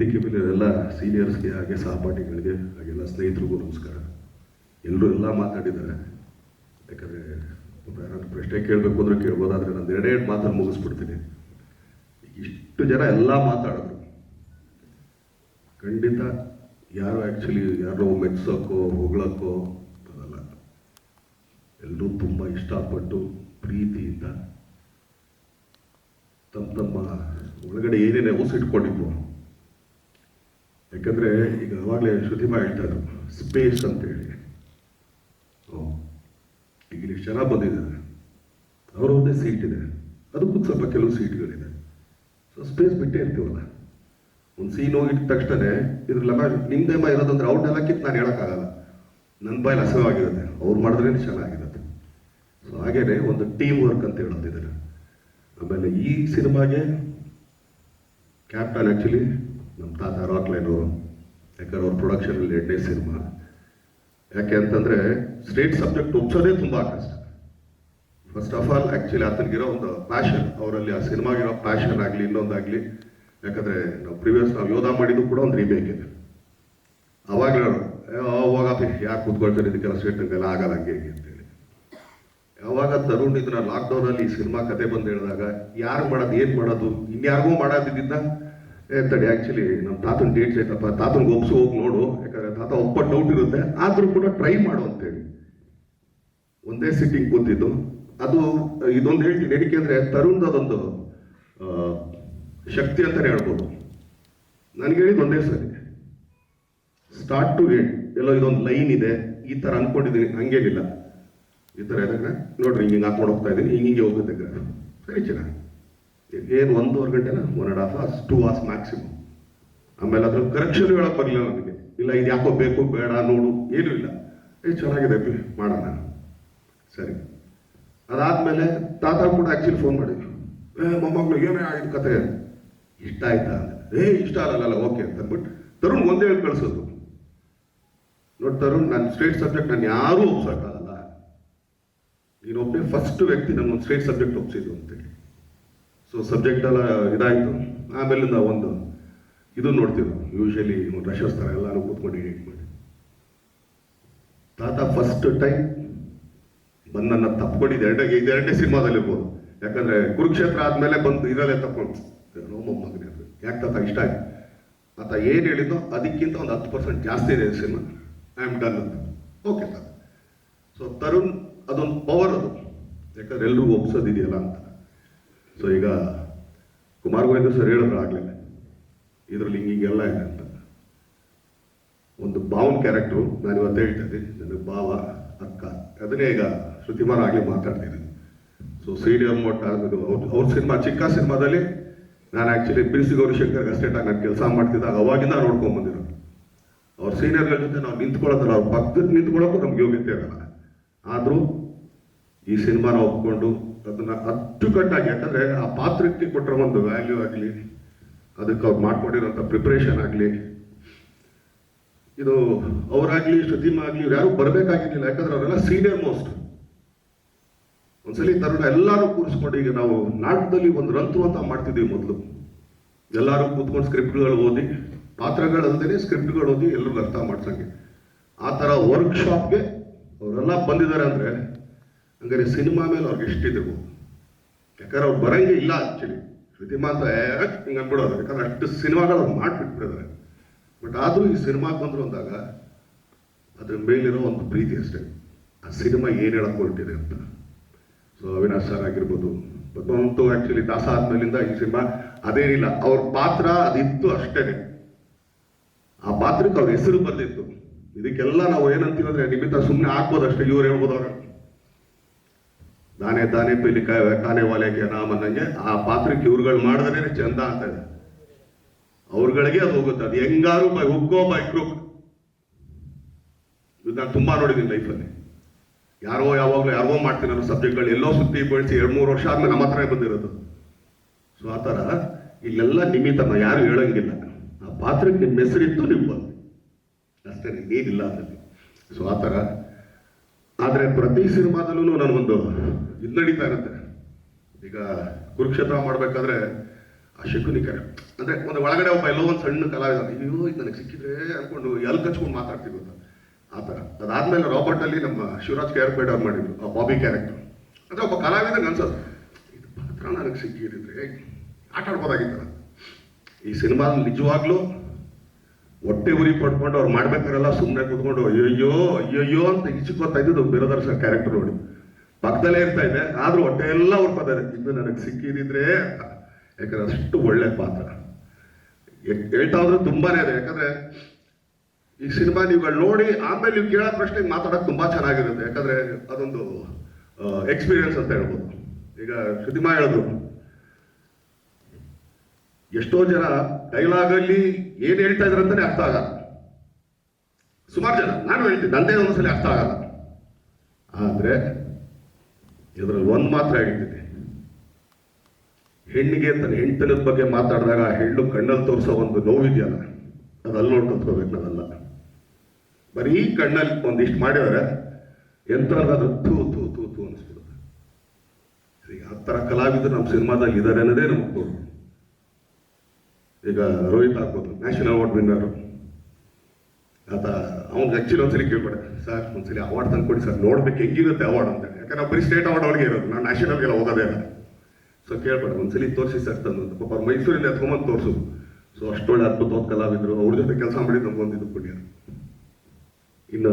ಎಲ್ಲ ಸೀನಿಯರ್ಸ್ಗೆ ಹಾಗೆ ಸಹಪಾಠಿಗಳಿಗೆ ಹಾಗೆಲ್ಲ ಸ್ನೇಹಿತರಿಗೂ ನಮಸ್ಕಾರ. ಎಲ್ಲರೂ ಎಲ್ಲ ಮಾತಾಡಿದ್ದಾರೆ. ಯಾಕಂದರೆ ಯಾರಾದ್ರೂ ಪ್ರಶ್ನೆ ಕೇಳಬೇಕು ಅಂದ್ರೆ ಕೇಳ್ಬೋದಾದ್ರೆ ನಾನು ಎರಡೇ ಎರಡು ಮಾತಲ್ಲಿ ಮುಗಿಸ್ಬಿಡ್ತೀನಿ. ಇಷ್ಟು ಜನ ಎಲ್ಲ ಮಾತಾಡಿದ್ರು. ಖಂಡಿತ ಯಾರು ಆ್ಯಕ್ಚುಲಿ ಯಾರೋ ಮೆಚ್ಚೋಕ್ಕೋ ಹೊಗಳಕ್ಕೋ ಅದಲ್ಲ ಎಲ್ಲರೂ ತುಂಬ ಇಷ್ಟಪಟ್ಟು ಪ್ರೀತಿಯಿಂದ ತಮ್ಮ ತಮ್ಮ ಒಳಗಡೆ ಏನೇನೇ ಇಟ್ಕೊಂಡಿದ್ವು ಯಾಕಂದ್ರೆ ಈಗ ಆವಾಗಲೇ ಶ್ರುತಿಮಾ ಹೇಳ್ತಾ ಇದ್ರು ಸ್ಪೇಸ್ ಅಂತೇಳಿ. ಈಗ ಇಲ್ಲಿ ಜನ ಬಂದಿದ್ದಾರೆ ಒಂದೇ ಸೀಟ್ ಇದೆ. ಅದಕ್ಕೂ ಸ್ವಲ್ಪ ಕೆಲವು ಸೀಟ್ಗಳಿದೆ ಸೊ ಸ್ಪೇಸ್ ಬಿಟ್ಟೇ ಇರ್ತೀವಲ್ಲ. ಒಂದು ಸೀನ್ ಹೋಗಿಟ್ಟ ತಕ್ಷಣ ಇದ್ರಲ್ಲ ನಿಮ್ದೇಮ ಇರೋದಂದ್ರೆ ಅವ್ರನ್ನೆಲ್ಲ ಕಿತ್ತು ನಾನು ಹೇಳೋಕ್ಕಾಗಲ್ಲ. ನನ್ನ ಬಾಯಲ್ಲಿ ಅಸಹವಾಗಿರುತ್ತೆ ಅವ್ರು ಮಾಡಿದ್ರೇ ಚೆನ್ನಾಗಿರುತ್ತೆ. ಸೊ ಹಾಗೇನೆ ಒಂದು ಟೀಮ್ ವರ್ಕ್ ಅಂತ ಹೇಳೋದಿದ್ದಾರೆ ಆಮೇಲೆ ಈ ಸಿನಿಮಾಗೆ ಕ್ಯಾಪ್ಟನ್ ಆ್ಯಕ್ಚುಲಿ ನಮ್ಮ ತಾತ ರಾಕ್ಲೈನ್ ಯಾಕಂದ್ರೆ ಅವ್ರ ಪ್ರೊಡಕ್ಷನಲ್ಲಿ ಎರಡನೇ ಸಿನಿಮಾ ಯಾಕೆ ಅಂತಂದರೆ ಸ್ಟೇಟ್ ಸಬ್ಜೆಕ್ಟ್ ಒಪ್ಸೋದೇ ತುಂಬ ಕಷ್ಟ. ಫಸ್ಟ್ ಆಫ್ ಆಲ್ ಆ್ಯಕ್ಚುಲಿ ಆತನಿಗಿರೋ ಒಂದು ಪ್ಯಾಷನ್ ಅವರಲ್ಲಿ ಆ ಸಿನಿಮಾಗಿರೋ ಪ್ಯಾಷನ್ ಆಗಲಿ, ಇನ್ನೊಂದಾಗಲಿ, ಯಾಕಂದರೆ ನಾವು ಪ್ರಿವಿಯಸ್ ನಾವು ಯೋಧ ಮಾಡಿದ್ದು ಕೂಡ ಒಂದು ರೀಮೇಕ್ ಇದೆ. ಅವಾಗಲೇ ಅವಾಗ ಯಾಕೆ ಕೂತ್ಕೊಳ್ತಾರೆ, ಇದಕ್ಕೆಲ್ಲ ಸ್ಟೇಟ್ಗೆಲ್ಲ ಆಗಲ್ಲ ಹಂಗೆ ಹೇಗೆ ಅಂತೇಳಿ. ಯಾವಾಗ ತರುಣ್ ಇದನ್ನ ಲಾಕ್ಡೌನ್ ಅಲ್ಲಿ ಈ ಸಿನಿಮಾ ಕತೆ ಬಂದು ಹೇಳಿದಾಗ, ಯಾರು ಮಾಡೋದು, ಏನು ಮಾಡೋದು, ಇನ್ಯಾರಿಗೂ ಮಾಡೋದಿದ್ದ ತಡಿ ಆಕ್ಚುಲಿ ನಮ್ಮ ತಾತನ ಡೇಟ್ಸ್ ಐತಪ್ಪ ತಾತನಿಗೆ ಒಪ್ಸು, ಹೋಗಿ ನೋಡು. ಯಾಕಂದ್ರೆ ತಾತ ಒಪ್ಪ ಡೌಟ್ ಇರುತ್ತೆ. ಆದ್ರೂ ಕೂಡ ಟ್ರೈ ಮಾಡು ಅಂತೇಳಿ. ಒಂದೇ ಸಿಟ್ಟಿಂಗ್ ಕೂತಿದ್ದು. ಅದು, ಇದೊಂದು ಹೇಳ್ತೀನಿ. ಏನಕ್ಕೆ ಅಂದ್ರೆ ತರುಣ್ ಅದೊಂದು ಶಕ್ತಿ ಅಂತಲೇ ಹೇಳ್ಬೋದು. ನನಗೆ ಹೇಳಿದ ಒಂದೇ ಸರಿ. ಸ್ಟಾರ್ಟ್ ಟು ಎಂಡ್ ಎಲ್ಲೋ ಇದೊಂದು ಲೈನ್ ಇದೆ. ಈ ಥರ ಅಂದ್ಕೊಂಡಿದ್ದೀನಿ ಹಂಗೇನಿಲ್ಲ. ಈ ಥರ ಇದಾಗ ನೋಡ್ರಿ, ಹಿಂಗೆ ಹಾಕೊಂಡು ಹೋಗ್ತಾ ಇದ್ದೀನಿ ಹಿಂಗೆ ಹಿಂಗೆ ಹೋಗುತ್ತೆ ಸರಿ, ಚೆನ್ನಾಗಿ. ಏನು ಒಂದೂವರೆ ಗಂಟೆನ? One and half hours two hours maximum ಆಮೇಲೆ ಅದ್ರ ಕರೆಕ್ಷನ್ ಹೇಳಕ್ ಬರಲಿಲ್ಲ ನನಗೆ ಇಲ್ಲ, ಇದು ಯಾಕೋ ಬೇಕು, ಬೇಡ, ನೋಡು, ಏನೂ ಇಲ್ಲ. ಏ, ಚೆನ್ನಾಗಿದೆ ಮಾಡೋಣ. ಸರಿ. ಅದಾದಮೇಲೆ ತಾತ ಕೂಡ ಆ್ಯಕ್ಚುಲಿ ಫೋನ್ ಮಾಡಿದ್ರು. ಏ, ಮೊಮ್ಮಗಳು, ಏನೇ ಆಗಿದ್ದು ಕತೆ? ಇಷ್ಟ ಆಯ್ತಾ? ಏ, ಇಷ್ಟ ಆಗಲ್ಲ ಓಕೆ ಅಂತ ಅಂದ್ಬಿಟ್ಟು ತರುಣ್ ಒಂದೇ ಹೇಳಿ ಕಳಿಸೋದು. ನೋಡಿ ತರುಣ್ ನನ್ನ ಸ್ಟೇಟ್ ಸಬ್ಜೆಕ್ಟ್ ನಾನು ಯಾರೂ ಒಪ್ಸೋಕ್ಕಾಗಲ್ಲ. ನೀನೊಬ್ಬನೇ ಫಸ್ಟ್ ವ್ಯಕ್ತಿ ನನ್ನ ಒಂದು ಸ್ಟೇಟ್ ಸಬ್ಜೆಕ್ಟ್ ಒಪ್ಸಿದ್ದು ಅಂತೇಳಿ. ಸೊ ಸಬ್ಜೆಕ್ಟ್ ಎಲ್ಲ ಇದಾಯಿತು. ಆಮೇಲಿಂದ ಒಂದು, ಇದು ನೋಡ್ತೀವಿ ಯೂಶಲಿ ಒಂದು ರಶಸ್ತರ ಎಲ್ಲರೂ ಕೂತ್ಕೊಂಡು ಎಡಿಟ್ ಮಾಡಿ. ತಾತ ಫಸ್ಟ್ ಟೈಮ್ ಬಂದು ನನ್ನ ತಪ್ಕೊಂಡಿದ್ದು. ಎರಡೇ ಇದು ಎರಡನೇ ಸಿನಿಮಾದಲ್ಲಿ ಇರ್ಬೋದು ಯಾಕಂದ್ರೆ ಕುರುಕ್ಷೇತ್ರ ಆದ್ಮೇಲೆ ಬಂದು ಇದರಲ್ಲೇ ತಪ್ಕೊಂಡು. ಅದು. ಯಾಕೆ ತಾತ ಇಷ್ಟ ಆಯ್ತು? ಆತ ಏನು ಹೇಳಿದ್ನೋ ಅದಕ್ಕಿಂತ ಒಂದು ಹತ್ತು ಪರ್ಸೆಂಟ್ ಜಾಸ್ತಿ ಇದೆ ಸಿನಿಮಾ. ಐ ಆಮ್ ಡನ್ ಅಂತ. ಓಕೆ ತಾತ. ಸೊ ತರುಣ್, ಅದೊಂದು ಪವರ್ ಅದು. ಯಾಕಂದ್ರೆ ಎಲ್ರಿಗೂ ಒಪ್ಸೋದಿದೆಯಲ್ಲ ಅಂತ. ಸೊ ಈಗ ಕುಮಾರ್ ಗೋವಿಂದ ಸರ್ ಹೇಳಿದ್ರು ಆಗ್ಲೇ ಇದರಲ್ಲಿ ಹಿಂಗೆ ಹಿಂಗೆಲ್ಲ ಇದೆ ಅಂತ. ಒಂದು ಭಾವನ ಕ್ಯಾರೆಕ್ಟ್ರು ನಾನು ಇವತ್ತು ಹೇಳ್ತಾ ಇದ್ದೀನಿ. ನನಗೆ ಭಾವ, ಅಕ್ಕ, ಅದನ್ನೇ ಈಗ ಶ್ರುತಿಮಾರ್ ಆಗಲಿ ಮಾತಾಡ್ತಿದ್ದೀನಿ ಸೊ ಸೀಡಿಯಂ ಮೊಟ್ಟ ಅದು ಅವ್ರ ಸಿನಿಮಾ, ಚಿಕ್ಕ ಸಿನಿಮಾದಲ್ಲಿ ನಾನು ಆ್ಯಕ್ಚುಲಿ ಬಿಸಿ ಗೌರಿಶಂಕರ್ಗೆ ಆಗಿ ನಾನು ಕೆಲಸ ಮಾಡ್ತಿದ್ದಾಗ ಅವಾಗಿಂದ ನೋಡ್ಕೊಂಬಂದಿರೋ ಅವ್ರ ಸೀನಿಯರ್ಗಳ ಜೊತೆ ನಾವು ನಿಂತ್ಕೊಳ್ಳೋದಲ್ಲ, ಅವ್ರ ಪಕ್ಕದ ನಿಂತ್ಕೊಳ್ಳೋಕ್ಕೂ ನಮ್ಗೆ ಯೋಗ್ಯತೆ ಇರೋಲ್ಲ. ಆದರೂ ಈ ಸಿನಿಮಾನ ಒಪ್ಕೊಂಡು ಅದನ್ನ ಅಚ್ಚುಕಟ್ಟಾಗಿ ಯಾಕಂದ್ರೆ ಆ ಪಾತ್ರಕ್ಕೆ ಕೊಟ್ಟಿರೋ ಒಂದು ವ್ಯಾಲ್ಯೂ ಆಗಲಿ, ಅದಕ್ಕೆ ಅವ್ರು ಮಾಡ್ಕೊಂಡಿರೋಂಥ ಪ್ರಿಪ್ರೇಷನ್ ಆಗಲಿ, ಇದು ಅವರಾಗ್ಲಿ, ಶ್ರುತಿಮಾ ಆಗಲಿ, ಇವ್ರು ಯಾರು ಬರಬೇಕಾಗಿರ್ಲಿಲ್ಲ. ಯಾಕಂದ್ರೆ ಅವರೆಲ್ಲ ಸೀನಿಯರ್ ಮೋಸ್ಟ್ ಒಂದ್ಸಲಿ ತರುಣ ಎಲ್ಲರೂ ಕೂರಿಸ್ಕೊಂಡು ಈಗ ನಾವು ನಾಟಕದಲ್ಲಿ ಒಂದು ರಂತು ಅಂತ ಮಾಡ್ತಿದ್ದೀವಿ ಮೊದಲು. ಎಲ್ಲರೂ ಕೂತ್ಕೊಂಡು ಸ್ಕ್ರಿಪ್ಟ್ಗಳು ಓದಿ ಪಾತ್ರಗಳಲ್ಲದೆ ಸ್ಕ್ರಿಪ್ಟ್ಗಳು ಓದಿ ಎಲ್ಲರಿಗೂ ಅರ್ಥ ಮಾಡ್ಸಂಗೆ. ಆ ಥರ ವರ್ಕ್ಶಾಪ್ಗೆ ಅವರೆಲ್ಲ ಬಂದಿದ್ದಾರೆ ಅಂದರೆ ಹಂಗಾರೆ ಸಿನಿಮಾ ಮೇಲೆ ಅವ್ರಿಗೆ ಎಷ್ಟಿದಿರ್ಬೋದು ಯಾಕಂದ್ರೆ ಅವ್ರು ಬರಂಗೆ ಇಲ್ಲ ಆ್ಯಕ್ಚುಲಿ ಶ್ರುತಿಮಾ ಮಾತ್ರ ಹಿಂಗೆ ಅನ್ಬಿಡೋದು? ಯಾಕಂದ್ರೆ ಅಷ್ಟು ಸಿನಿಮಾಗಳು ಅವ್ರು ಮಾಡಿಬಿಟ್ಬಿಟ್ಟಿದ್ದಾರೆ ಬಟ್ ಆದರೂ ಈ ಸಿನಿಮಾ ಬಂದರು ಅಂದಾಗ ಅದ್ರ ಮೇಲಿರೋ ಒಂದು ಪ್ರೀತಿ ಅಷ್ಟೇ. ಆ ಸಿನಿಮಾ ಏನು ಹೇಳಕ್ಕೆ ಹೊರಟಿದೆ ಅಂತ. ಸೊ ಅವಿನಾಶ್ ಸರ್ ಆಗಿರ್ಬೋದು ಪದ್ಮವಂತು ಆ್ಯಕ್ಚುಲಿ ದಾಸ ಆದ್ಮೇಲಿಂದ ಈ ಸಿನಿಮಾ ಅದೇನಿಲ್ಲ ಅವ್ರ ಪಾತ್ರ ಅದಿತ್ತು ಅಷ್ಟೇ ಆ ಪಾತ್ರಕ್ಕೆ ಅವ್ರ ಹೆಸರು ಬಂದಿತ್ತು ಇದಕ್ಕೆಲ್ಲ ನಾವು ಏನಂತೀವಿ ಅಂದ್ರೆ ನಿಮಿತ್ತ ಸುಮ್ಮನೆ ಹಾಕ್ಬೋದು ಅಷ್ಟೇ ಇವ್ರು ಹೇಳ್ಬೋದು ಅವ್ರ ದಾನೆ ದಾನೆ ಪೈಲಿ ಕಾನೆ ವಾಲೆಗೆ ನಾಮ ಅನ್ನಂಗೆ ಆ ಪಾತ್ರಕ್ಕೆ ಇವ್ರುಗಳು ಮಾಡಿದ್ರೆ ಚಂದ ಅಂತ ಇದೆ ಅವ್ರಗಳಿಗೆ ಅದು ಹೋಗುತ್ತೆ. ಅದು ಹೆಂಗಾರು by hook or by crook ಇದು ನಾನು ತುಂಬಾ ನೋಡಿದ್ದೀನಿ ಲೈಫಲ್ಲಿ ಯಾರೋ ಯಾವಾಗಲೂ ಯಾರೋ ಮಾಡ್ತೀನಿ ಅನ್ನೋ ಸಬ್ಜೆಕ್ಟ್ಗಳು ಎಲ್ಲೋ ಸುತ್ತಿ ಬೆಳೆಸಿ ಎರಡು ಮೂರು ವರ್ಷ ಆದ್ಮೇಲೆ ನಮ್ಮ ಹತ್ರ ಬಂದಿರೋದು. ಸೊ ಆ ಥರ ಇಲ್ಲೆಲ್ಲ ನಿಮಿತ್ತ ನಾವು ಯಾರು ಹೇಳಂಗಿಲ್ಲ. ಆ ಪಾತ್ರಕ್ಕೆ ನಿಮ್ಮ ಹೆಸರಿತ್ತು ನೀವು ಬಂದು ಅಷ್ಟೇ ಏನಿಲ್ಲ ಅದರಲ್ಲಿ. ಸೊ ಆ ಥರ ಆದರೆ ಪ್ರತಿ ಸಿನಿಮಾದಲ್ಲೂ ನನಗೊಂದು ಇದು ನಡೀತಾ ಇರುತ್ತೆ. ಈಗ ಕುರುಕ್ಷೇತ್ರ ಮಾಡಬೇಕಾದ್ರೆ ಆ ಶಕುನಿ ಕ್ಯಾರೆಕ್ಟರ್ ಅಂದ್ರೆ ಒಂದು ಒಳಗಡೆ ಒಬ್ಬ ಎಲ್ಲೋ ಒಂದು ಸಣ್ಣ ಕಲಾವಿದ ಅಯ್ಯೋ, ಇದು ನನಗೆ ಸಿಕ್ಕಿದ್ರೆ ಅಂದ್ಕೊಂಡು ಎಲ್ಲಿ ಕಚ್ಕೊಂಡು ಮಾತಾಡ್ತೀವಿ ಅಂತ ಆ ಥರ. ಅದಾದಮೇಲೆ ರಾಬರ್ಟಲ್ಲಿ ನಮ್ಮ ಶಿವರಾಜ್ ಕೇರ್ಪೇಡ್ ಅವ್ರು ಮಾಡಿದ್ರು, ಆ ಬಾಬಿ ಕ್ಯಾರೆಕ್ಟರ್. ಅಂದರೆ ಒಬ್ಬ ಕಲಾವಿದನಿಗೆ ಅನ್ಸೋದು, ಇದು ಪಾತ್ರ ನನಗೆ ಸಿಕ್ಕಿದ್ರೆ ಆಟ ಆಡ್ಬೋದಾಗಿತ್ತಲ್ಲ ಈ ಸಿನಿಮಾ ನಿಜವಾಗ್ಲೂ ಹೊಟ್ಟೆ ಉರಿ ಪಡ್ಕೊಂಡು ಅವ್ರು ಮಾಡ್ಬೇಕಾರೆಲ್ಲ ಸುಮ್ಮನೆ ಕುತ್ಕೊಂಡು ಅಯ್ಯೋ ಅಯ್ಯೋ ಅಂತ ಈಚಕ್ಕೋತಾ ಇದ್ದು ಬಿರೋದರ್ಶ ಕ್ಯಾರೆಕ್ಟರ್ ನೋಡಿ. ಪಕ್ಕದಲ್ಲೇ ಇರ್ತಾ ಇದೆ ಆದ್ರೂ ಹೊಟ್ಟೆ ಎಲ್ಲ ಇದೆ ಇದು ನನಗೆ ಸಿಕ್ಕಿದಿದ್ರೆ, ಯಾಕಂದ್ರೆ ಅಷ್ಟು ಒಳ್ಳೆ ಪಾತ್ರ. ಹೇಳ್ತಾ ಹೋದ್ರೆ ತುಂಬಾನೇ ಇದೆ ಯಾಕಂದ್ರೆ ಈ ಸಿನಿಮಾ ನೀವು ನೋಡಿ, ಆಮೇಲೆ ನೀವು ಕೇಳೋ ಪ್ರಶ್ನೆಗೆ ಮಾತಾಡೋಕೆ ತುಂಬಾ ಚೆನ್ನಾಗಿರುತ್ತೆ. ಯಾಕಂದ್ರೆ ಅದೊಂದು ಎಕ್ಸ್ಪೀರಿಯನ್ಸ್ ಅಂತ ಹೇಳ್ಬೋದು. ಈಗ ಶ್ರುತಿಮಾ ಹೇಳಿದ್ರು. ಎಷ್ಟೋ ಜನ ಡೈಲಾಗ್ ಅಲ್ಲಿ ಏನ್ ಹೇಳ್ತಾ ಇದ್ರ ಅಂತಾನೆ ಅರ್ಥ ಆಗಲ್ಲ. ಸುಮಾರು ಜನ, ನಾನು ಹೇಳ್ತೀನಿ, ನಂದೇ ಒಂದ್ಸಲ ಅರ್ಥ ಆಗಲ್ಲ. ಆದ್ರೆ, ಇದ್ರಲ್ಲಿ ಒಂದ್ ಮಾತ್ರ ಹೇಳ್ತೀನಿ. ಹೆಣ್ಣಿಗೆ ತನ್ನ ಹೆಂಡತನದ ಬಗ್ಗೆ ಮಾತಾಡಿದಾಗ ಹೆಣ್ಣು ಕಣ್ಣಲ್ಲಿ ತೋರಿಸೋ ಒಂದು ನೋವಿದೆಯಲ್ಲ ಅದು ಅಲ್ಲಿ ನೋಡ್ ಕಲ್ತ್ಕೋಬೇಕು ನಾವೆಲ್ಲ. ಬರೀ ಕಣ್ಣಲ್ಲಿ ಒಂದಿಷ್ಟು ಮಾಡಿದ್ರೆ ಯಂತ್ರದ ತೂ ತೂ ತೂ ತೂ ಅನಿಸ್ಬಿಡುತ್ತೆ. ಆ ಥರ ಕಲಾವಿದರು ನಮ್ಮ ಸಿನಿಮಾದಲ್ಲಿ ಇದ್ದಾರೆ ಅನ್ನೋದೇ ನಮ್ಗೆ ಈಗ ರೋಹಿತ್ ಆಗ್ಬೋದು. ನ್ಯಾಷನಲ್ ಅವಾರ್ಡ್ ವಿನ್ನರು ಆತ ಅವ್ನಿಗೆ ಆಕ್ಚುಲಿ ಒಂದ್ಸಲಿ ಕೇಳ್ಬೇಡ ಸರ್, ಒಂದ್ಸಲಿ ಅವಾರ್ಡ್ ತಂದ್ಕೊಡಿ ಸರ್. ನೋಡ್ಬೇಕು ಹೆಂಗಿರುತ್ತೆ ಅವಾರ್ಡ್ ಅಂತ. ಯಾಕಂದ್ರೆ ಬರೀ ಸ್ಟೇಟ್ ಅವಾರ್ಡ್ ಅವ್ರಿಗೆ ಇರೋದು. ನಾನು ನ್ಯಾಷನಲ್ಗೆಲ್ಲ ಹೋಗೋದೇ ಇಲ್ಲ. ಸೊ ಕೇಳ್ಬೇಡ ಒಂದ್ಸಲಿ ತೋರಿಸಿ ಸರ್ ತಂದು. ಪಾಪ ಮೈಸೂರಿಂದ ಎತ್ಕೊಂಬಂದು ತೋರಿಸೋದು. ಸೊ ಅಷ್ಟೊಳ್ಳೆ ಅದ್ಭುತವಾದ ಕಲಾವಿದರು. ಅವ್ರ ಜೊತೆ ಕೆಲಸ ಮಾಡಿ ನಮ್ಗೊಂದು ಇದು ಪುಣ್ಯ. ಇನ್ನು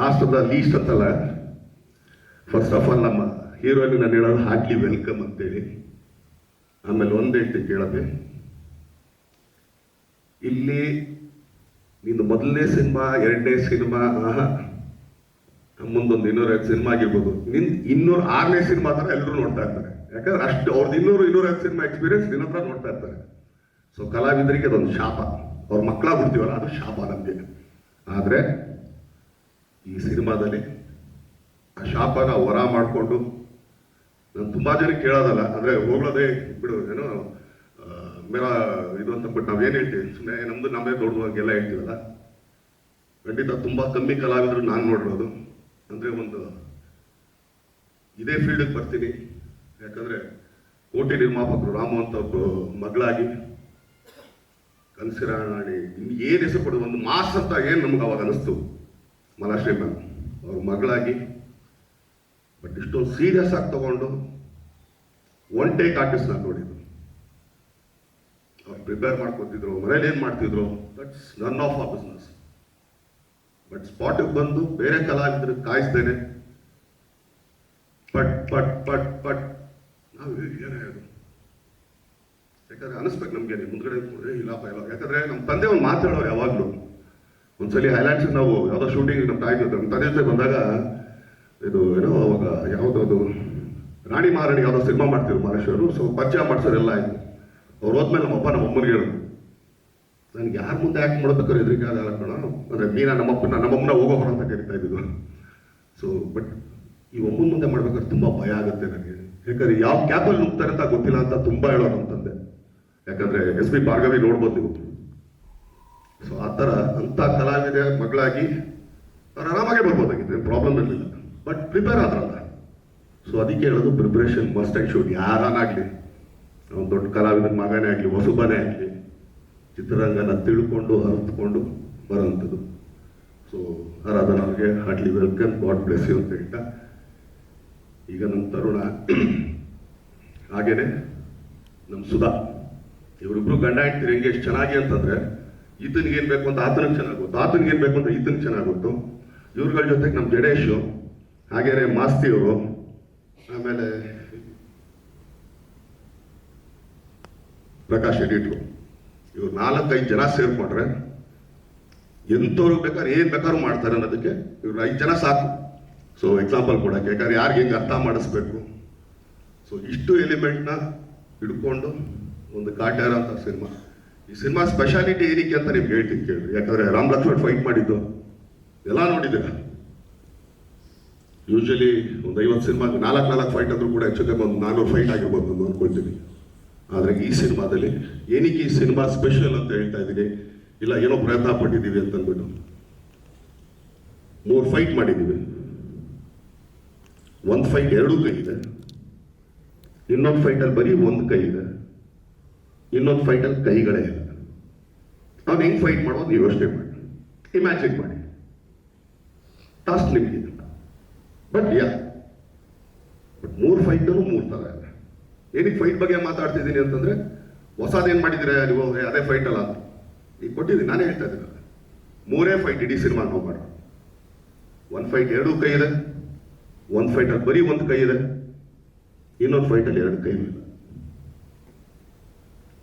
ಲಾಸ್ಟ್ ಆಫ್ ದ ಲೀಸ್ಟ್ ಅಂತಲ್ಲ ಫಸ್ಟ್ ಆಫ್ ಆಲ್ ನಮ್ಮ ಹೀರೋಯಿನ್ ನಾನು ಹೇಳೋದು ಹಾಕಿ ವೆಲ್ಕಮ್ ಅಂತೇಳಿ. ಆಮೇಲೆ ಒಂದು ಹೇಳ್ತೀನಿ ಕೇಳದೆ ಇಲ್ಲಿ ನಿಂದು ಮೊದಲನೇ ಸಿನಿಮಾ, ಎರಡನೇ ಸಿನಿಮಾ ಮುಂದೊಂದು ಇನ್ನೂರೈದು ಸಿನಿಮಾ ಆಗಿರ್ಬೋದು. ನಿನ್ ಇನ್ನೂರ ಆರನೇ ಸಿನಿಮಾ ತರ ಎಲ್ಲರೂ ನೋಡ್ತಾ ಇರ್ತಾರೆ. ಯಾಕಂದ್ರೆ ಅಷ್ಟು ಅವ್ರದ್ದು ಇನ್ನೂರು ಇನ್ನೂರೈದು ಸಿನಿಮಾ ಎಕ್ಸ್ಪೀರಿಯನ್ಸ್ ನಿನ್ನ ಹತ್ರ ನೋಡ್ತಾ ಇರ್ತಾರೆ. ಸೊ ಕಲಾವಿದರಿಗೆ ಅದೊಂದು ಶಾಪ. ಅವ್ರ ಮಕ್ಕಳಾಗ್ಬಿಡ್ತೀವಲ್ಲ ಅದು ಶಾಪ ನಮಗೆ. ಆದ್ರೆ ಈ ಸಿನಿಮಾದಲ್ಲಿ ಆ ಶಾಪನ ವರ ಮಾಡಿಕೊಂಡು, ನಾನು ತುಂಬಾ ಜನ ಕೇಳೋದಲ್ಲ, ಅಂದ್ರೆ ಹೋಗ್ಲೋದೇ, ಬಿಡು, ಏನೋ ಮೇರ ಇದು ಅಂತ ಬಟ್ ನಾವೇನು ಹೇಳ್ತೀವಿ ಸುಮ್ಮನೆ ನಮ್ದು ನಮ್ಮೇ ದೊಡ್ಡದು ಹಾಗೆಲ್ಲ ಹೇಳ್ತೀವಲ್ಲ? ಖಂಡಿತ ತುಂಬಾ ಕಮ್ಮಿ ಕಲಾವಿದರು ನಾನು ನೋಡಿರೋದು ಅಂದ್ರೆ ಒಂದು ಇದೇ ಫೀಲ್ಡಿಗೆ ಬರ್ತೀನಿ. ಯಾಕಂದ್ರೆ ಕೋಟಿ ನಿರ್ಮಾಪಕರು ರಾಮು ಅಂತ ಒಬ್ಬರು ಮಗಳಾಗಿ, ಕನಸಿರಾಣಿ ಇನ್ನು ಏನು ಹೆಸರು ಕೊಡೋದು ಒಂದು ಮಾಸ್ ಅಂತ ಏನು ನಮ್ಗೆ ಅವಾಗ ಅನಿಸ್ತು? ಮಲಾಶ್ರೀ ಮ್ಯಾಮ್ ಅವ್ರ ಮಗಳಾಗಿ, ಬಟ್ ಇಷ್ಟೊಂದು ಸೀರಿಯಸ್ ಆಗಿ ತಗೊಂಡು ಒನ್ ಟೇಕ್ ಆರ್ಟಿಸ್ಟ್ ನಾನು ನೋಡಿದ್ದು. ಪ್ರಿಪೇರ್ ಮಾಡ್ಕೊತಿದ್ರು, ಮನೇಲಿ ಏನು ಮಾಡ್ತಿದ್ರು? ದಟ್ಸ್ ನನ್ ಆಫ್ ಆ ಬಿಸ್ನೆಸ್ ಬಟ್ ಸ್ಪಾಟಿಗೆ ಬಂದು ಬೇರೆ ಕಲಾವಿದ್ರು ಕಾಯಿಸ್ತೇನೆ. ಪಟ್ ಪಟ್ ಪಟ್ ಪಟ್. ನಾವು ಏನೇ ಅದು ಯಾಕಂದ್ರೆ ಅನಿಸ್ಬೇಕು ನಮಗೆ ಮುಂದ್ಗಡೆ ಇಲ್ಲಪ್ಪ, ಇಲ್ಲ. ಯಾಕಂದ್ರೆ ನಮ್ಮ ತಂದೆ ಒಂದು ಮಾತಾಡೋ ಯಾವಾಗಲೂ. ಒಂದ್ಸಲಿ ಹೈಲ್ಯಾಂಡ್ಸ್ ನಾವು ಯಾವುದೋ ಶೂಟಿಂಗ್ ನಮ್ಮ ತಾಯಿ ನಮ್ಮ ತಂದೆ ಜೊತೆ ಬಂದಾಗ, ಇದು ಏನೋ ಅವಾಗ ಯಾವ್ದದು ರಾಣಿ ಮಹಾರಾಣಿ ಯಾವುದೋ ಸಿನಿಮಾ ಮಾಡ್ತಿದ್ರು ಮಹೇಶ್ವರು ಸೊ ಪರಿಚಯ ಮಾಡ್ಸೋರೆಲ್ಲ ಆಯ್ತು. ಅವ್ರು ಹೋದ್ಮೇಲೆ ನಮ್ಮಪ್ಪ ನಮ್ಮ ಅಮ್ಮನಿಗೆ ಹೇಳಿದ್ರು. ನನ್ಗೆ ಯಾರ ಮುಂದೆ ಆಕ್ಟ್ ಮಾಡ್ಬೇಕಾದ್ರೆ ಹೆದರಿಕೆ ಆಗಲ್ಲ ಕಣ. ಅಂದ್ರೆ ಮೀನಾ ನಮ್ಮಪ್ಪನ ನಮ್ಮಮ್ಮನ ಹೋಗೋ ಹೊರ ಅಂತ ಕರಿತಾ ಇದ್ದಿದ್ದು. ಸೊ ಬಟ್ ಈ ಒಮ್ಮನ ಮುಂದೆ ಮಾಡ್ಬೇಕಾದ್ರೆ ತುಂಬಾ ಭಯ ಆಗುತ್ತೆ ನನಗೆ. ಯಾಕಂದ್ರೆ ಯಾವ ಕ್ಯಾಬಲ್ಲಿ ನುಗ್ತಾರೆ ಅಂತ ಗೊತ್ತಿಲ್ಲ ಅಂತ ತುಂಬಾ ಹೇಳೋರು ಅಂತಂದೆ ಯಾಕಂದರೆ ಎಸ್ ಪಿ ಭಾರ್ಗವಿ ನೋಡ್ಬೋದು ನೀವು. ಸೊ ಆ ಥರ ಅಂಥ ಕಲಾವಿದೆ ಮಗಳಾಗಿ ಅವ್ರು ಆರಾಮಾಗೆ ಬರ್ಬೋದಾಗಿತ್ತು ಪ್ರಾಬ್ಲಮ್ ಇರಲಿಲ್ಲ. ಬಟ್ ಪ್ರಿಪೇರ್ ಆದ್ರಲ್ಲ. ಸೊ ಅದಕ್ಕೆ ಹೇಳೋದು ಪ್ರಿಪ್ರೇಷನ್ ಮಸ್ಟ್ ಆ್ಯಂಡ್ ಶೂಟ್ ಯಾರನ್ನಾಗಲಿ ಅವ್ನು ದೊಡ್ಡ ಕಲಾವಿದನ ಮಗನೇ ಆಗಲಿ ಹೊಸಬನೇ ಆಗಲಿ, ಚಿತ್ರರಂಗನ ತಿಳ್ಕೊಂಡು, ಅರಿತುಕೊಂಡು ಬರೋಂಥದ್ದು ಸೊ ಆರಾಧನ ಅವ್ರಿಗೆ heartily welcome God bless you ಅಂತ ಹೇಳ್ತಾ. ಈಗ ನಮ್ಮ ತರುಣ. ಹಾಗೇನೆ ನಮ್ಮ ಸುಧಾ. ಇವರಿಬ್ರು ಗಂಡ ಹೆಂಡ್ತಿರು ಹೆಂಗೆ ಎಷ್ಟು ಚೆನ್ನಾಗಿ ಅಂತಂದರೆ, ಈತನಿಗೆ ಏನು ಬೇಕು ಅಂತ ಆತನಿಗೆ ಚೆನ್ನಾಗಿ ಗೊತ್ತು. ಆತನಿಗೆ ಏನು ಬೇಕು ಅಂತ ಈತನಿಗೆ ಚೆನ್ನಾಗಿ ಗೊತ್ತು. ಇವ್ರಗಳ ಜೊತೆಗೆ ನಮ್ಮ ಜಡೇಶು, ಹಾಗೇನೆ ಮಾಸ್ತಿ ಅವರು ಆಮೇಲೆ ಪ್ರಕಾಶ್ ಎಡಿಟ್ರು ಇವ್ರು ನಾಲ್ಕೈದು ಜನ ಸೇರ್ಕೊಂಡ್ರೆ ಎಂಥವ್ರು ಬೇಕಾದ್ರೆ ಏನ್ ಬೇಕಾದ್ರೂ ಮಾಡ್ತಾರೆ ಅನ್ನೋದಕ್ಕೆ ಇವ್ರು ಐದು ಜನ ಸಾಕು. ಸೊ ಎಕ್ಸಾಂಪಲ್ ಕೊಡಕ್ಕೆ. ಯಾಕಂದ್ರೆ ಯಾರಿಗೆ ಹೆಂಗೆ ಅರ್ಥ ಮಾಡಿಸ್ಬೇಕು? ಸೊ ಇಷ್ಟು ಎಲಿಮೆಂಟ್ನ ಹಿಡ್ಕೊಂಡು ಒಂದು ಕಾಟ್ಯಾರ ಅಂತ ಸಿನಿಮಾ. ಈ ಸಿನಿಮಾ ಸ್ಪೆಷಾಲಿಟಿ ಏನಕ್ಕೆ ಅಂತ ನಿಮ್ಗೆ ಹೇಳ್ತೀನಿ ಕೇಳಿ ಯಾಕಂದ್ರೆ ರಾಮ್ ಲಕ್ಷ್ಮಣ್ ಫೈಟ್ ಮಾಡಿದ್ದು. ಎಲ್ಲ ನೋಡಿದ್ದೀರ? ಯೂಶಲಿ ಒಂದು ಐವತ್ತು ಸಿನಿಮಾ ನಾಲ್ಕು ನಾಲ್ಕು ಫೈಟ್ ಆದ್ರೂ ಕೂಡ ಹೆಚ್ಚು ಕಮ್ಮಿ ಒಂದು ನಾನ್ನೂರು ಫೈಟ್ ಆಗಿರ್ಬೋದು ಅನ್ಕೊಳ್ತೀನಿ ಆದ್ರೆ ಈ ಸಿನಿಮಾದಲ್ಲಿ ಏನಕ್ಕೆ ಈ ಸಿನಿಮಾ ಸ್ಪೆಷಲ್ ಅಂತ ಹೇಳ್ತಾ ಇದ್ದೀನಿ ಇಲ್ಲ, ಏನೋ ಪ್ರಯತ್ನ ಪಟ್ಟಿದ್ದೀವಿ ಅಂತ ಅಂದ್ಬಿಟ್ಟು. ಮೂರು ಫೈಟ್ ಮಾಡಿದ್ದೀವಿ. ಒಂದು ಫೈಟ್ ಎರಡು ಕೈ ಇದೆ. ಇನ್ನೊಂದು ಫೈಟಲ್ಲಿ ಬರೀ ಒಂದು ಕೈ ಇದೆ. ಇನ್ನೊಂದು ಫೈಟಲ್ಲಿ ಕೈಗಳೇ ಇಲ್ಲ. ಅವ್ನು ಹೆಂಗ್ ಫೈಟ್ ಮಾಡೋದು ನೀವು ಯೋಚನೆ ಮಾಡಿ. ಇಮ್ಯಾಜಿನ್ ಮಾಡಿ. ಟಾಸ್ಕ್ ನಿಮಗೆ ಬಟ್ ಯಾ ಬಟ್ ಮೂರು ಫೈಟಲ್ಲೂ ಮೂರು ಥರ ಇದೆ. ಏನಕ್ಕೆ ಫೈಟ್ ಬಗ್ಗೆ ಮಾತಾಡ್ತಿದ್ದೀನಿ ಅಂತಂದ್ರೆ, ಹೊಸದೇನು ಮಾಡಿದ್ರೆ ನೀವು? ಅದೇ ಫೈಟ್ ಅಲ್ಲ ನೀವು ಕೊಟ್ಟಿದ್ದೀನಿ, ನಾನೇ ಹೇಳ್ತಾ ಇದ್ದೀನಿ ಮೂರೇ ಫೈಟ್ ಇಡೀ ಸಿನಿಮಾ ನಾವು ಮಾಡೋ. ಒಂದು ಫೈಟ್ ಎರಡು ಕೈ ಇದೆ. ಒಂದು ಫೈಟಲ್ಲಿ ಬರೀ ಒಂದು ಕೈ ಇದೆ. ಇನ್ನೊಂದು ಫೈಟಲ್ಲಿ ಎರಡು ಕೈ ಇಲ್ಲ.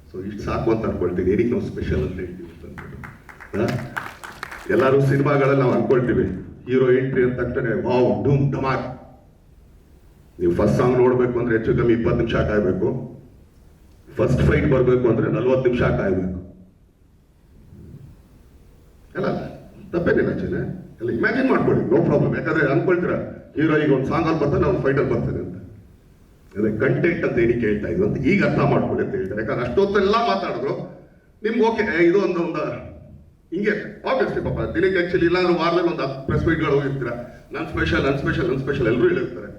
ಸೊ ಇಷ್ಟು ಸಾಕು ಅಂತ ಅನ್ಕೊಳ್ತೀನಿ. ಏನಕ್ಕೆ ನಾವು ಸ್ಪೆಷಲ್ ಅಂತ ಹೇಳ್ತೀವಿ ಅಂತ ಎಲ್ಲರೂ ಸಿನಿಮಾಗಳಲ್ಲಿ ನಾವು ಅನ್ಕೊಳ್ತೀವಿ. ಹೀರೋ ಎಂಟ್ರಿ ಅಂತ ತಕ್ಷಣ ವಾವ್ ಡೂಮ್ ಡಮಾರ್ ನೀವು ಫಸ್ಟ್ ಸಾಂಗ್ ನೋಡಬೇಕು ಅಂದ್ರೆ ಹೆಚ್ಚು ಕಮ್ಮಿ ಇಪ್ಪತ್ತು ನಿಮಿಷ ಕಾಯ್ಬೇಕು ಫಸ್ಟ್ ಫೈಟ್ ಬರಬೇಕು ಅಂದ್ರೆ ನಲ್ವತ್ತು ನಿಮಿಷ ಕಾಯ್ಬೇಕು ಅಲ್ಲ ತಪ್ಪೇನಿಲ್ಲ ಚೆನ್ನ ಅಲ್ಲ ಇಮ್ಯಾಜಿನ್ ಮಾಡ್ಕೊಳ್ಳಿ ನೋ ಪ್ರಾಬ್ಲಮ್ ಯಾಕಂದ್ರೆ ಅನ್ಕೊಳ್ತೀರಾ ಹೀರೋ ಈಗ ಒಂದು ಸಾಂಗಲ್ಲಿ ಬರ್ತಾನೆ ಅವ್ನು ಫೈಟಲ್ಲಿ ಬರ್ತಾನೆ ಅಂತ. ಅದೇ ಕಂಟೆಂಟ್ ಅಂತ ಏನಕ್ಕೆ ಹೇಳ್ತಾ ಇದ್ರು ಅಂತ ಈಗ ಅರ್ಥ ಮಾಡ್ಕೊಳ್ಳಿ ಅಂತ ಹೇಳ್ತಾರೆ. ಯಾಕಂದ್ರೆ ಅಷ್ಟೊತ್ತೆಲ್ಲ ಮಾತಾಡಿದ್ರು, ನಿಮ್ಗೆ ಓಕೆ ಇದು ಒಂದು ಒಂದು ಹಿಂಗೆ ಆಬ್ವಿಯಸ್ಲಿ ಪಾಪ ದಿನಕ್ಕೆ ಆಕ್ಚುಲಿ ಇಲ್ಲಾಂದ್ರೆ ವಾರದಲ್ಲಿ ಒಂದು ಹತ್ತು ಪ್ರೆಸ್ ಮೀಟ್ಗಳು ಹೋಗಿರ್ತೀರ. ನನ್ನ ಸ್ಪೆಷಲ್ ನನ್ ಸ್ಪೆಷಲ್ ನನ್ ಸ್ಪೆಷಲ್ ಎಲ್ಲರೂ ಹೇಳಿರ್ತಾರೆ.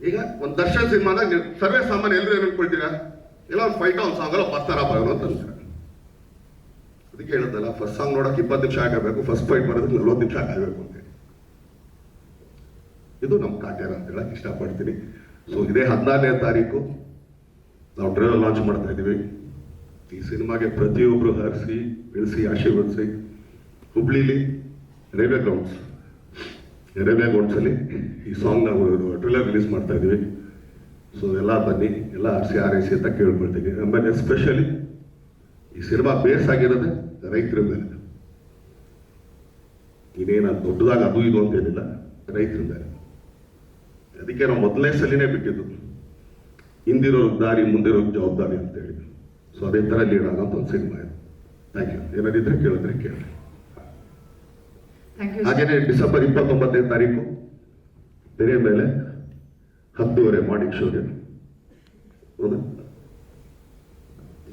ಈಗ ಒಂದು ದರ್ಶನ್ ಸಿನಿಮಾದಾಗ ನೀವು ಸರ್ವೇ ಸಾಮಾನ್ಯ ಎಲ್ಲರೂ ಏನು ಅನ್ಕೊಳ್ತೀರಾ? ಇಲ್ಲ, ಒಂದು ಫೈಟ್ ಒಂದು ಸಾಂಗಲ್ಲ ಬರ್ತಾರಪ್ಪ ಇವ್ರು ಅಂತ ಅಂತೀರ. ಅದಕ್ಕೆ ಹೇಳೋದಲ್ಲ ಫಸ್ಟ್ ಸಾಂಗ್ ನೋಡಕ್ಕೆ ಇಪ್ಪತ್ತು ನಿಮಿಷ ಆಗಬೇಕು ಫಸ್ಟ್ ಫೈಟ್ ಬರೋದಕ್ಕೆ ನಲ್ವತ್ತು ನಿಮಿಷ ಆಗಬೇಕು ಅಂತ. ಇದು ನಮ್ಮ ಕಾಟ್ಯಾರ ಅಂತ ಹೇಳಕ್ ಇಷ್ಟಪಡ್ತೀನಿ. ಸೊ ಇದೇ ಹದಿನಾರನೇ ತಾರೀಕು ನಾವು ಟ್ರೈಲರ್ ಲಾಂಚ್ ಮಾಡ್ತಾ ಇದ್ದೀವಿ. ಈ ಸಿನಿಮಾಗೆ ಪ್ರತಿಯೊಬ್ಬರು ಹರಿಸಿ, ಬೆಳೆಸಿ, ಆಶೀರ್ವದಿಸಿ, ಹುಬ್ಳಿಲಿ, ರೈಲ್ವೆ ಗ್ರೌಂಡ್ಸ್ ರೈಲ್ವೆ ಗೋಡ್ಸಲ್ಲಿ ಈ ಸಾಂಗ್ ನಾವು ಟ್ರೈಲರ್ ರಿಲೀಸ್ ಮಾಡ್ತಾ ಇದ್ದೀವಿ. ಸೊ ಎಲ್ಲ ಬನ್ನಿ, ಎಲ್ಲ ಆರಿಸಿ ಆರೈಸಿ ಅಂತ ಕೇಳ್ಕೊಳ್ತೀನಿ ಆಮೇಲೆ ಎಸ್ಪೆಷಲಿ ಈ ಸಿನಿಮಾ ಬೇಸ್ ಆಗಿರೋದೇ ರೈತರ ಮೇಲೆ. ಇನ್ನೇನು ದೊಡ್ಡದಾಗ ಅದು ಇದು ಅಂತ ಏನಿಲ್ಲ, ರೈತರ ಮೇಲೆ. ಅದಕ್ಕೆ ನಾವು ಮೊದಲನೇ ಸಲಿನೇ ಬಿಟ್ಟಿದ್ದು. ಹಿಂದಿರೋ ದಾರಿ ಮುಂದಿರೋ ಜವಾಬ್ದಾರಿ ಅಂತ ಹೇಳಿ ಸೊ ಅದೇ ಥರ ಲೀಡ್ ಆಗೋಂಥ ಒಂದು ಸಿನಿಮಾ ಇದು. ಥ್ಯಾಂಕ್ ಯು ಏನಾದಿದ್ರೆ ಕೇಳಿದ್ರೆ ಕೇಳಿ. ಹಾಗೇನೆ ಡಿಸೆಂಬರ್ ಇಪ್ಪತ್ತೊಂಬತ್ತನೇ ತಾರೀಕು ತೆರೆ ಮೇಲೆ ಹತ್ತುವರೆ ಮಾರ್ನಿಂಗ್ ಶೋಗೆ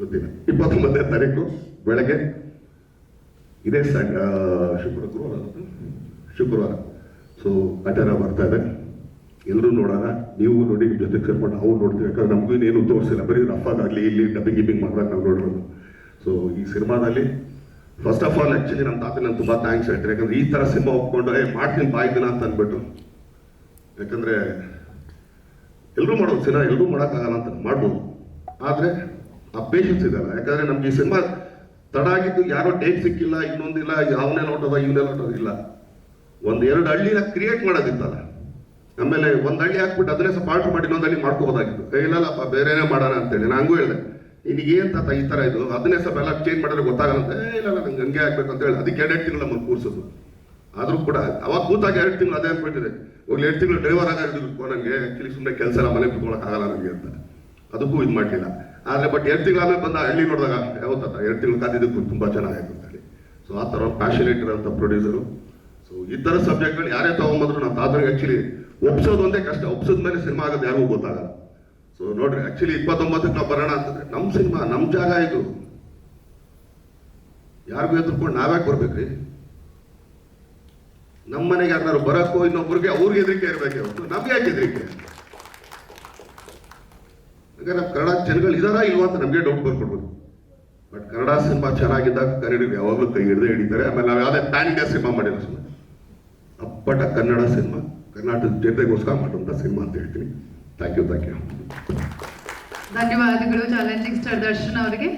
ಗೊತ್ತಿಲ್ಲ ಇಪ್ಪತ್ತೊಂಬತ್ತನೇ ತಾರೀಕು, ಬೆಳಗ್ಗೆ. ಇದೇ ಸಂಡ ಶುಕ್ರ ಶುಕ್ರವಾರ. ಸೊ ಆಚಾರ ಬರ್ತಾ ಇದೆ ಎಲ್ಲರೂ ನೋಡೋಣ. ನೀವು ನೋಡಿ ನಿಮ್ಮ ಜೊತೆ ಕರ್ಕೊಂಡು ನಾವು ನೋಡ್ತೀವಿ. ಯಾಕಂದ್ರೆ ನಮಗೂ ಇನ್ನೇನು ತೋರಿಸಿಲ್ಲ. ಬರೀ ರಫಾದಾಗಲಿ ಇಲ್ಲಿ ಡಬ್ಬಿಂಗ್ ಗಿಬ್ಬಿಂಗ್ ಮಾಡಿದಾಗ ನಾವು ನೋಡಿರೋದು ಸೊ ಈ ಸಿನಿಮಾದಲ್ಲಿ ಫಸ್ಟ್ ಆಫ್ ಆಲ್ ಆ್ಯಕ್ಚುಲಿ ನಮ್ಮ ತಾತ ನಾನು ತುಂಬ ಥ್ಯಾಂಕ್ಸ್ ಹೇಳ್ತೀನಿ. ಯಾಕಂದ್ರೆ ಈ ಥರ ಸಿನಿಮಾ ಒಪ್ಕೊಂಡು, ಏ, ಮಾಡ್ತೀನಿ ಬಾಯ್ದಿನ ಅಂತ ಅಂದ್ಬಿಟ್ಟು ಯಾಕಂದ್ರೆ ಎಲ್ಲರೂ ಮಾಡೋದು ಸಿನಿಮಾ ಎಲ್ಲರೂ ಮಾಡೋಕ್ಕಾಗಲ್ಲ ಅಂತ ಮಾಡ್ಬೋದು. ಆದರೆ ಆ ಪೇಷನ್ಸ್ ಇದೆಲ್ಲ. ಯಾಕಂದ್ರೆ ನಮ್ಗೆ ಈ ಸಿನಿಮಾ ತಡ ಆಗಿದ್ದು ಯಾರೋ ಡೇಟ್ ಸಿಕ್ಕಿಲ್ಲ, ಇನ್ನೊಂದಿಲ್ಲ, ಯಾವನೇ ನೋಟದ, ಇವನೇ ನೋಟೋದ ಇಲ್ಲ. ಒಂದು ಎರಡು ಹಳ್ಳಿನ ಕ್ರಿಯೇಟ್ ಮಾಡೋದಿತ್ತಲ್ಲ. ಆಮೇಲೆ ಒಂದು ಹಳ್ಳಿ ಹಾಕ್ಬಿಟ್ಟು ಅದನ್ನೇ ಸ್ವಲ್ಪ ಮಾಡಿ ಇನ್ನೊಂದು ಹಳ್ಳಿ ಮಾಡ್ಕೋಬೋದಾಗಿತ್ತು. ಇಲ್ಲಲ್ಲಪ್ಪ ಬೇರೆನೇ ಮಾಡೋಣ ಅಂತೇಳಿ. ನಾನು ಹಂಗೂ ಹೇಳಿದೆ. ನಿನಗೆ ಏನ್ ತಾತ ಈ ತರ ಇದು? ಅದನ್ನೇ ಸ್ವಲ್ಪ ಎಲ್ಲ ಚೇಂಜ್ ಮಾಡಿದ್ರೆ ಗೊತ್ತಾಗಲ್ಲ ಇಲ್ಲ ಇಲ್ಲ, ನಂಗೆ ಹಂಗೆ ಆಗ್ಬೇಕು ಅಂತ ಹೇಳಿ ಅದಕ್ಕೆ ಎರಡು ತಿಂಗಳು ನಮ್ಮನ್ನು ಕೂರಿಸೋದು. ಆದರೂ ಕೂಡ ಅವಾಗ ಕೂತಾಗ ಎರಡು ತಿಂಗಳು ಅದೇ ಅನ್ಬಿಟ್ಟಿದೆ. ಹೋಗ್ಲಿ, ಎರಡು ತಿಂಗಳು ಡ್ರೈವರ್ ಆಗಿರ್ಬೇಕು ನನಗೆ ಆಕ್ಚುಲಿ ಸುಮ್ಮನೆ ಕೆಲಸ ಎಲ್ಲ ಮನೆ ಕುತ್ಕೊಳಕ್ ಆಗಲ್ಲ ನನಗೆ ಅಂತ. ಅದಕ್ಕೂ ಇದು ಮಾಡಲಿಲ್ಲ. ಆದ್ರೆ ಬಟ್ ಎರಡು ತಿಂಗಳು ಆಮೇಲೆ ಬಂದ ಹಳ್ಳಿ ನೋಡಿದಾಗ ಯಾವತ್ತ ಎರಡು ತಿಂಗಳು ಕಾದಿದ್ದಕ್ಕೂ ತುಂಬಾ ಚೆನ್ನಾಗಾಯ್ತು ಅಂತ ಹೇಳಿ. ಸೊ ಆ ಥರ ಪ್ಯಾಷನೇಟ್ ಇರೋಂಥ ಪ್ರೊಡ್ಯೂಸರು ಸೊ ಈ ಥರ ಸಬ್ಜೆಕ್ಟ್ಗಳು ಯಾರೇ ತಗೊಂಬಂದ್ರು ನಾವು ತಾತರಿಗೆ ಆ್ಯಕ್ಚುಲಿ ಒಪ್ಸೋದು ಒಂದೇ ಕಷ್ಟ. ಒಪ್ಸೋದ ಮೇಲೆ ಸಿನಿಮಾ ಆಗೋದು ಯಾರಿಗೂ ಗೊತ್ತಾಗಲ್ಲ. ಸೊ ನೋಡ್ರಿ ಆಕ್ಚುಲಿ ಇಪ್ಪತ್ತೊಂಬತ್ತಕ್ಕೆ ನಾವು ಬರೋಣ ಅಂತಂದ್ರೆ ನಮ್ಮ ಸಿನಿಮಾ ನಮ್ಮ ಜಾಗ ಇದು. ಯಾರಿಗೂ ಎದ್ರುಕೊಂಡು ನಾವ್ಯಾಕೆ ಬರ್ಬೇಕ್ರಿ ನಮ್ಮ ಮನೆಗೆ ಯಾರು ಬರಕ್ಕೋ ಇನ್ನೊಬ್ಬರಿಗೆ ಅವ್ರಿಗೆ ಹೆದರಿಕೆ ಇರಬೇಕು ಹೊರತು ನಮ್ಗೆ ಯಾಕೆ ಹೆದರಿಕೆ? ಯಾಕಂದ್ರೆ ನಮ್ಮ ಕನ್ನಡ ಜನಗಳು ಇದಾರಾ ಇಲ್ವಾ ಅಂತ ನಮಗೆ ಡೌಟ್ ಬರ್ಕೊಡ್ಬೋದು. ಬಟ್ ಕನ್ನಡ ಸಿನಿಮಾ ಚೆನ್ನಾಗಿದ್ದಾಗ ಕನ್ನಡಿಗರು ಯಾವಾಗಲೂ ಕೈ ಹಿಡಿದೇ ಹಿಡಿತಾರೆ. ಆಮೇಲೆ ನಾವು ಯಾವುದೇ ಪ್ಯಾನ್ ಇಂಡಿಯಾ ಸಿನಿಮಾ ಮಾಡಿಲ್ಲ ಸುಮ್ಮನೆ ಅಪ್ಪಟ ಕನ್ನಡ ಸಿನಿಮಾ, ಕರ್ನಾಟಕದ ಜನತೆಗೋಸ್ಕರ ಮಾಡುವಂಥ ಸಿನಿಮಾ ಅಂತ ಹೇಳ್ತೀನಿ. ಥ್ಯಾಂಕ್ ಯು ಥ್ಯಾಂಕ್ ಯು ಧನ್ಯವಾದಗಳು ಚಾಲೆಂಜಿಂಗ್ ಸ್ಟಾರ್ ದರ್ಶನ್ ಅವರಿಗೆ